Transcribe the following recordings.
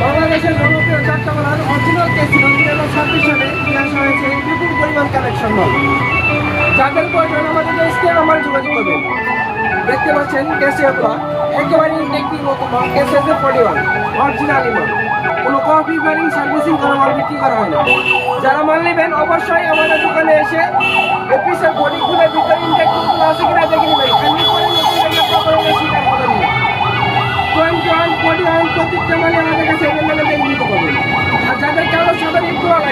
বাংলাদেশের নবকের চারটামার অরিজিনাল কেসি দুই হাজার ছাব্বিশ সালে। পরিমাণ কালেকশন মাল যাদের প্রয়োজন আমাদের আমার যোগাযোগ করবেন দেখতে পাচ্ছেন কেসি আপনার একেবারে ইলেকট্রিক মতো মাল কেসি হচ্ছে কোনো কপি বাড়ি সার্ভিসিং করা বিক্রি করা হয় যারা মাল নেবেন অবশ্যই আমাদের দোকানে এসে অফিসের বডিগুলো ভিতরে ইন্ডেক্সগুলো আছে কিনা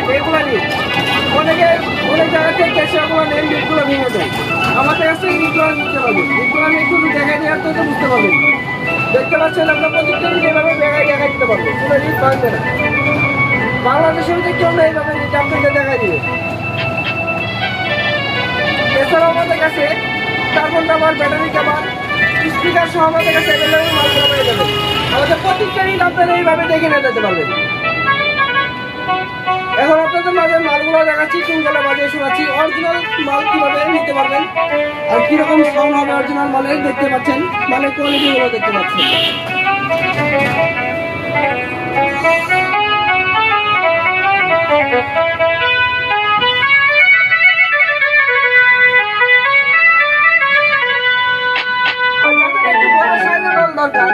লাগে এগুলো নিয়ে। অনেকে অনেক জায়গা থেকে ওগুলো নেন ইটগুলো ভেঙে যায় আমাদের কাছে ইটগুলো নিতে পারবেন ইটগুলো আমি একটু দেখাই দেওয়ার তো বুঝতে পারবেন। দেখতে পাচ্ছেন আপনার প্রত্যেকটা ইট এভাবে দেখাই দেখাই দিতে পারবেন। কোনো ইট ভাঙবে না। বাংলাদেশের মধ্যে কেউ নেই এইভাবে ইট আপনাকে দেখাই দিবে। এছাড়াও আমাদের কাছে carbon cover battery cover speaker সহ আমাদের কাছে অ্যাভেলেবল মালগুলো পেয়ে যাবেন আমাদের প্রত্যেকটা ইট আপনারা এইভাবে দেখে নিয়ে যেতে পারবেন। মালগুলো দেখাচ্ছি তিনতলা বাজে শোনাচ্ছি। অরিজিনাল মাল কীভাবে নিতে পারবেন আর কীরকম সাউন্ড হবে অরিজিনাল মালের দেখতে পাচ্ছেন মালের কোয়ালিটিগুলো দেখতে পাচ্ছেন। দরকার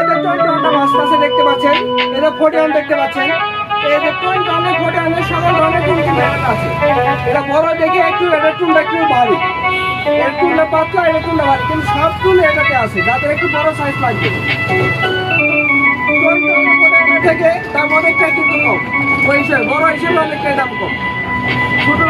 এদের টোয়েন্টি ওয়ানটা আছে, দেখতে পাচ্ছেন। এদের ফোর্টি দেখতে পাচ্ছেন। ওয়ানের সকল ধরনের কিন্তু এটাতে আছে। এটা বড় দেখে একটু টুলটা একটু ভারী এর টুলটা পাতলা ভারী কিন্তু সব এটাতে আছে, যাদের একটু বড় সাইজ লাগবে। ওয়ানের ফোর্টি থেকে দাম অনেকটা কিন্তু কম। ওই হিসেবে, বড় হিসেবে অনেকটাই দাম কম। ছোট